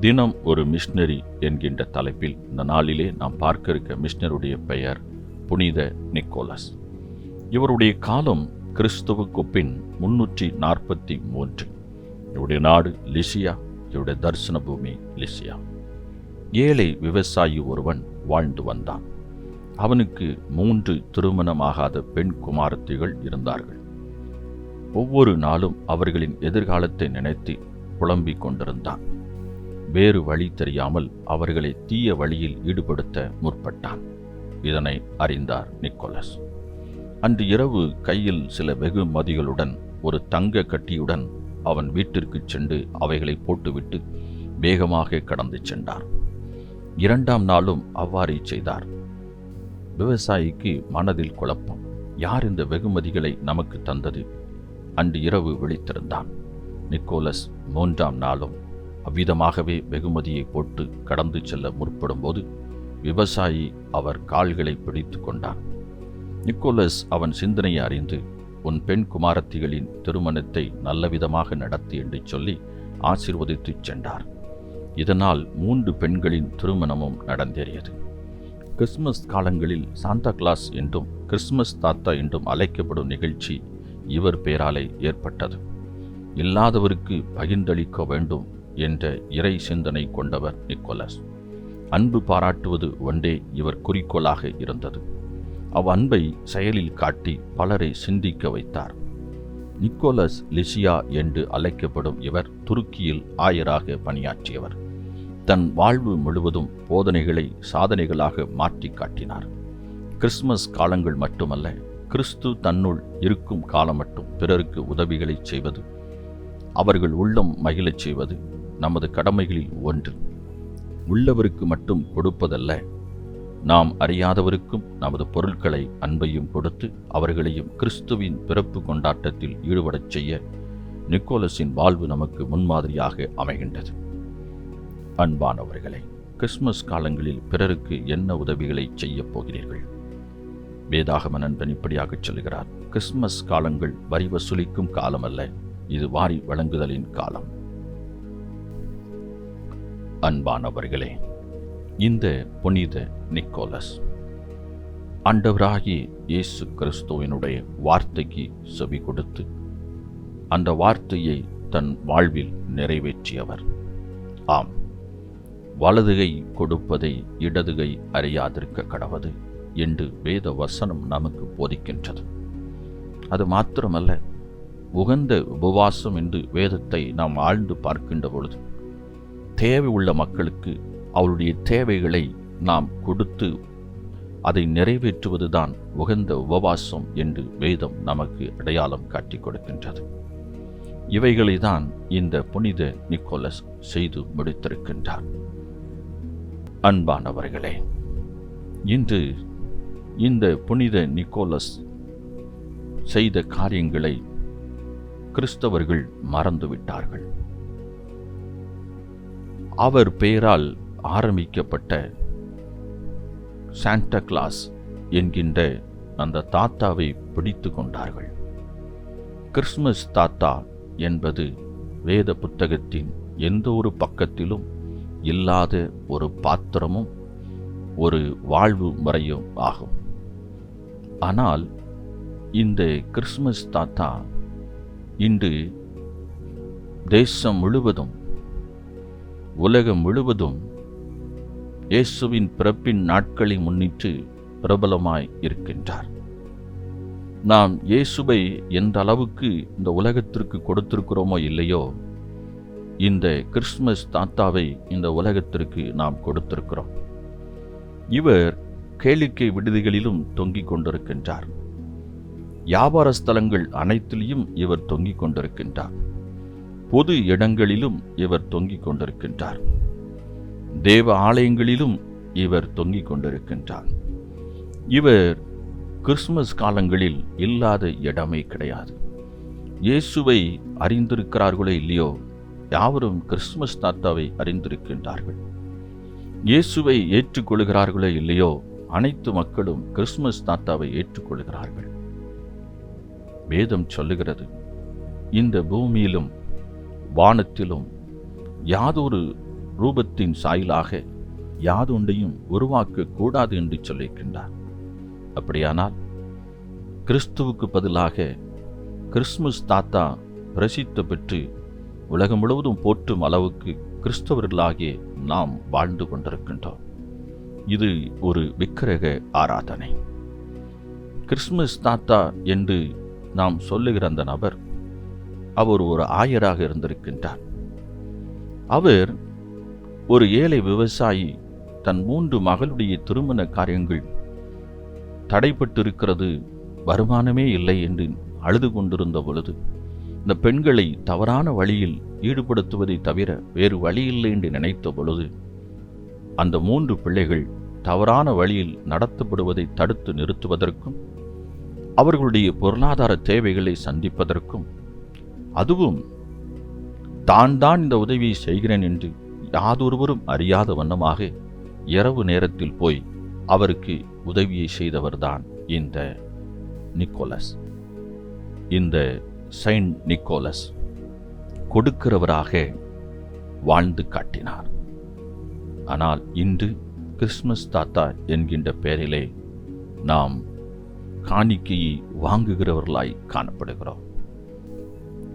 தினம் ஒரு மிஷினரி என்கின்ற தலைப்பில் இந்த நாளிலே நாம் பார்க்க இருக்க மிஷினருடைய பெயர் புனித நிக்கோலஸ். இவருடைய காலம் கிறிஸ்துவுக்கு பின் முன்னூற்றி நாற்பத்தி மூன்று. இவருடைய நாடு லிசியா இவருடைய தரிசன பூமி லிசியா. ஏழை விவசாயி ஒருவன் வாழ்ந்து வந்தான். அவனுக்கு மூன்று திருமணமாகாத பெண் குமாரத்திகள் இருந்தார்கள். ஒவ்வொரு நாளும் அவர்களின் எதிர்காலத்தை நினைத்து புலம்பிக் கொண்டிருந்தான். வேறு வழி தெரியாமல் அவர்களை தீய வழியில் ஈடுபடுத்த முற்பட்டான். இதனை அறிந்தார் நிக்கோலஸ். அன்று இரவு கையில் சில வெகுமதிகளுடன் ஒரு தங்க கட்டியுடன் அவன் வீட்டிற்குச் சென்று அவைகளை போட்டுவிட்டு வேகமாக கடந்து சென்றார் இரண்டாம் நாளும் அவ்வாறே செய்தார். விவசாயிக்கு மனதில் குழப்பம் யார் இந்த வெகுமதிகளை நமக்கு தந்தது? அன்று இரவு விழித்திருந்தான். நிக்கோலஸ் மூன்றாம் நாளும் அவ்விதமாகவே வெகுமதியை போட்டு கடந்து செல்ல முற்படும்போது விவசாயி அவர் கால்களை பிடித்து கொண்டான். நிக்கோலஸ் அவன் சிந்தனையை அறிந்து உன் பெண் குமாரத்திகளின் திருமணத்தை நல்லவிதமாக நடத்தி என்று சொல்லி ஆசிர்வதித்துச் சென்றார். இதனால் மூன்று பெண்களின் திருமணமும் நடந்தேறியது. கிறிஸ்துமஸ் காலங்களில் சாந்தா கிளாஸ் என்றும் கிறிஸ்துமஸ் தாத்தா என்றும் அழைக்கப்படும் நிகழ்ச்சி இவர் பெயராலே ஏற்பட்டது. இல்லாதவருக்கு பகிர்ந்தளிக்க வேண்டும் என்ற இறை சிந்தனை கொண்டவர் நிக்கோலஸ். அன்பு பாராட்டுவது ஒன்றே இவர் குறிக்கோளாக இருந்தது. அவ் அன்பை செயலில் காட்டி பலரை சிந்திக்க வைத்தார். நிக்கோலஸ் லிசியா என்று அழைக்கப்படும் இவர் துருக்கியில் ஆயராக பணியாற்றியவர். தன் வாழ்வு முழுவதும் போதனைகளை சாதனைகளாக மாற்றி காட்டினார். கிறிஸ்துமஸ் காலங்கள் மட்டுமல்ல கிறிஸ்து தன்னுள் இருக்கும் காலம் மட்டும் பிறருக்கு உதவிகளை செய்வது அவர்கள் உள்ளம் மகிழச் செய்வது நமது கடமைகளில் ஒன்று. உள்ளவருக்கு மட்டும் கொடுப்பதல்ல. நாம் அறியாதவருக்கும் நமது பொருட்களை அன்பையும் கொடுத்து அவர்களையும் கிறிஸ்துவின் பிறப்பு கொண்டாட்டத்தில் ஈடுபடச் செய்ய நிக்கோலஸின் வாழ்வு நமக்கு முன்மாதிரியாக அமைகின்றது. அன்பானவர்களே கிறிஸ்துமஸ் காலங்களில் பிறருக்கு என்ன உதவிகளை செய்யப் போகிறீர்கள்? வேதாகம நண்பன் இப்படியாகச் சொல்கிறார் கிறிஸ்துமஸ் காலங்கள் வரி வசூலிக்கும் காலம் அல்ல இது வாரி வழங்குதலின் காலம். அன்பானவர்களே இந்த புனித நிக்கோலஸ். ஆண்டவராகி இயேசு கிறிஸ்துவினுடைய வார்த்தைக்கு செவி கொடுத்து அந்த வார்த்தையை தன் வாழ்வில் நிறைவேற்றியவர். ஆம். வலதுகை கொடுப்பதை இடதுகை அறியாதிருக்க கடவது என்று வேத வசனம் நமக்கு போதிக்கின்றது. அது மாத்திரமல்ல உகந்த உபவாசம் என்று வேதத்தை நாம் ஆழ்ந்து பார்க்கின்ற பொழுது தேவை உள்ள மக்களுக்கு அவருடைய தேவைகளை நாம் கொடுத்து அதை நிறைவேற்றுவதுதான் உகந்த உபவாசம் என்று வேதம் நமக்கு அடையாளம் காட்டிக் கொடுக்கின்றது. இவைகளை தான் இந்த புனித நிக்கோலஸ் செய்து முடித்திருக்கின்றார். அன்பானவர்களே இன்று இந்த புனித நிக்கோலஸ் செய்த காரியங்களை கிறிஸ்தவர்கள் மறந்துவிட்டார்கள். அவர் பெயரால் ஆரம்பிக்கப்பட்ட சாண்டா கிளாஸ் என்கின்ற அந்த தாத்தாவை பிடித்து கொண்டார்கள். கிறிஸ்துமஸ் தாத்தா என்பது வேத புத்தகத்தின் எந்த ஒரு பக்கத்திலும் இல்லாத ஒரு பாத்திரமும் ஒரு வாழ்வு முறையும் ஆகும். ஆனால் இந்த கிறிஸ்துமஸ் தாத்தா இன்று தேசம் முழுவதும் உலகம் முழுவதும் இயேசுவின் பிறப்பின் நாட்களை முன்னிட்டு பிரபலமாய் இருக்கின்றார். நாம் இயேசுவை எந்த அளவுக்கு இந்த உலகத்திற்கு கொடுத்திருக்கிறோமோ இல்லையோ இந்த கிறிஸ்துமஸ் தாத்தாவை இந்த உலகத்திற்கு நாம் கொடுத்திருக்கிறோம். இவர் கேளிக்கை விடுதிகளிலும் தொங்கிக் கொண்டிருக்கின்றார். வியாபார ஸ்தலங்கள் அனைத்திலும் இவர் தொங்கிக் கொண்டிருக்கின்றார். பொது இடங்களிலும் இவர் தொங்கிக் கொண்டிருக்கின்றார். தேவ ஆலயங்களிலும் இவர் தொங்கிக் கொண்டிருக்கின்றார். இவர் கிறிஸ்துமஸ் காலங்களில் இல்லாத இடமே கிடையாது. இயேசுவை அறிந்திருக்கிறார்களோ இல்லையோ யாவரும் கிறிஸ்துமஸ் தாத்தாவை அறிந்திருக்கின்றார்கள். இயேசுவை ஏற்றுக்கொள்கிறார்களோ இல்லையோ அனைத்து மக்களும் கிறிஸ்துமஸ் தாத்தாவை ஏற்றுக்கொள்கிறார்கள். வேதம் சொல்லுகிறது இந்த பூமியிலும் வானத்திலும் யாதொரு ரூபத்தின் சாயலாக யாதொன்றையும் உருவாக்க கூடாது என்று சொல்லியிருக்கின்றார். அப்படியானால் கிறிஸ்துவுக்கு பதிலாக கிறிஸ்துமஸ் தாத்தா பிரசித்த பெற்று உலகம் முழுவதும் போற்றும் அளவுக்கு கிறிஸ்தவர்களாகிய நாம் வாழ்ந்து கொண்டிருக்கின்றோம். இது ஒரு விக்கிரக ஆராதனை. கிறிஸ்துமஸ் தாத்தா என்று நாம் சொல்லுகிற அந்த நபர் அவர் ஒரு ஆயராக இருந்திருக்கின்றார். அவர் ஒரு ஏழை விவசாயி தன் மூன்று மகளுடைய திருமண காரியங்கள் தடைப்பட்டிருக்கிறது வருமானமே இல்லை என்று அழுது கொண்டிருந்த பொழுது இந்த பெண்களை தவறான வழியில் ஈடுபடுத்துவதை தவிர வேறு வழி இல்லை என்று நினைத்த பொழுது அந்த மூன்று பிள்ளைகள் தவறான வழியில் நடத்தப்படுவதை தடுத்து நிறுத்துவதற்கும் அவர்களுடைய பொருளாதார தேவைகளை சந்திப்பதற்கும் அதுவும் தான் தான் இந்த உதவியை செய்கிறேன் என்று யாதொருவரும் அறியாத வண்ணமாக இரவு நேரத்தில் போய் அவருக்கு உதவியை செய்தவர்தான் இந்த நிக்கோலஸ். இந்த செயின்ட் நிக்கோலஸ் கொடுக்கிறவராக வாழ்ந்து காட்டினார். ஆனால் இன்று கிறிஸ்மஸ் தாத்தா என்கின்ற பெயரிலே நாம் காணிக்கையை வாங்குகிறவர்களாய் காணப்படுகிறோம்.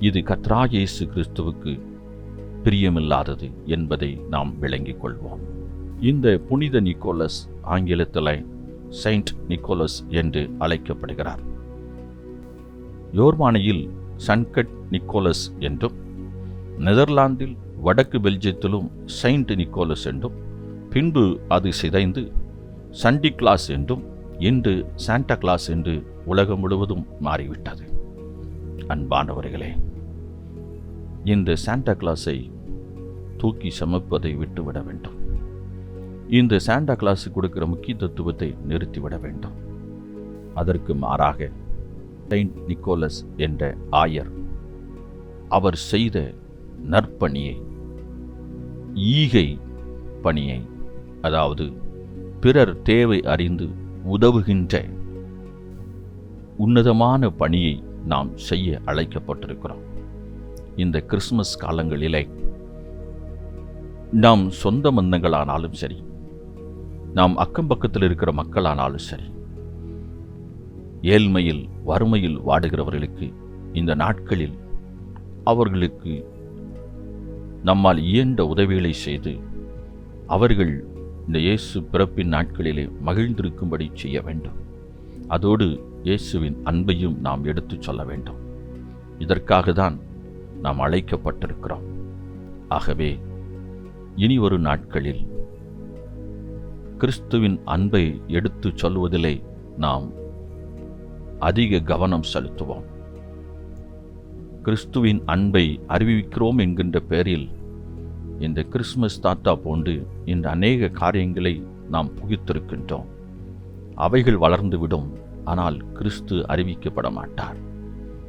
இது கத்ராயேசு கிறிஸ்துவுக்கு பிரியமில்லாதது என்பதை நாம் விளங்கிக் கொள்வோம். இந்த புனித நிக்கோலஸ் ஆங்கிலத்தில் செயின்ட் நிக்கோலஸ் என்று அழைக்கப்படுகிறார். யோர்மானியில் சன்கட் நிக்கோலஸ் என்றும் நெதர்லாந்தில் வடக்கு பெல்ஜியத்திலும் செயின்ட் நிக்கோலஸ் என்றும் பின்பு அது சிதைந்து சண்டி கிளாஸ் என்றும் இன்று சாண்டா கிளாஸ் என்று உலகம் முழுவதும் மாறிவிட்டது. அன்பானவர்களே இந்த சாண்டா கிளாஸை தூக்கி சமைப்பதை விட்டுவிட வேண்டும். இந்த சாண்டா கிளாஸ் கொடுக்கிற முக்கியத்துவத்தை நிறுத்திவிட வேண்டும். அதற்கு மாறாக செயின்ட் நிக்கோலஸ் என்ற ஆயர் அவர் செய்த நற்பணியை ஈகை பணியை அதாவது பிறர் தேவை அறிந்து உதவுகின்ற உன்னதமான பணியை நாம் செய்ய அழைக்கப்பட்டிருக்கிறோம். இந்த கிறிஸ்மஸ் காலங்களிலே நாம் சொந்த மந்தங்களானாலும் சரி நாம் அக்கம் பக்கத்தில் இருக்கிற மக்களானாலும் சரி ஏழ்மையில் வறுமையில் வாடுகிறவர்களுக்கு இந்த நாட்களில் அவர்களுக்கு நம்மால் இயன்ற உதவிகளை செய்து அவர்கள் இந்த இயேசு பிறப்பின் நாட்களிலே மகிழ்ந்திருக்கும்படி செய்ய வேண்டும். அதோடு இயேசுவின் அன்பையும் நாம் எடுத்துச் சொல்ல வேண்டும். இதற்காக தான் நாம் அழைக்கப்பட்டிருக்கிறோம். ஆகவே இனி ஒரு நாட்களில் கிறிஸ்துவின் அன்பை எடுத்து சொல்வதிலே நாம் அதிக கவனம் செலுத்துவோம். கிறிஸ்துவின் அன்பை அறிவிக்கிறோம் என்கின்ற பெயரில் இந்த கிறிஸ்துமஸ் தாத்தா போன்று இந்த அநேக காரியங்களை நாம் புகித்திருக்கின்றோம். அவைகள் வளர்ந்துவிடும் ஆனால் கிறிஸ்து அறிவிக்கப்பட மாட்டார்.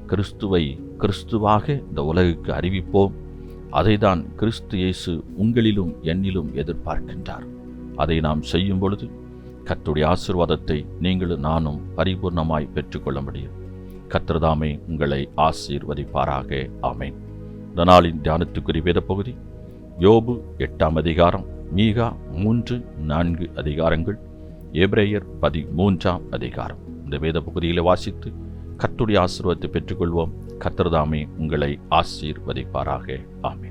கிறிஸ்துவை கிறிஸ்துவாக இந்த உலகுக்கு அறிவிப்போம். அதைதான் கிறிஸ்து இயேசு உங்களிலும் என்னிலும் எதிர்பார்க்கின்றார். அதை நாம் செய்யும் பொழுது கத்துடைய ஆசிர்வாதத்தை நீங்களும் நானும் பரிபூர்ணமாய் பெற்றுக்கொள்ள முடியும் கத்திரதாமே உங்களை ஆசீர்வதிப்பாராக. ஆமேன். இந்த நாளின் தியானத்துக்குரிய வேத பகுதி யோபு எட்டாம் அதிகாரம் மீகா மூன்று நான்கு அதிகாரங்கள் எப்ரேயர் பதிமூன்றாம் அதிகாரம். இந்த வேத பகுதியில் வாசித்து கத்துடைய ஆசீர்வாதத்தை பெற்றுக்கொள்வோம். கத்திரதாமே உங்களை ஆசீர்வதிப்பாராக. ஆமே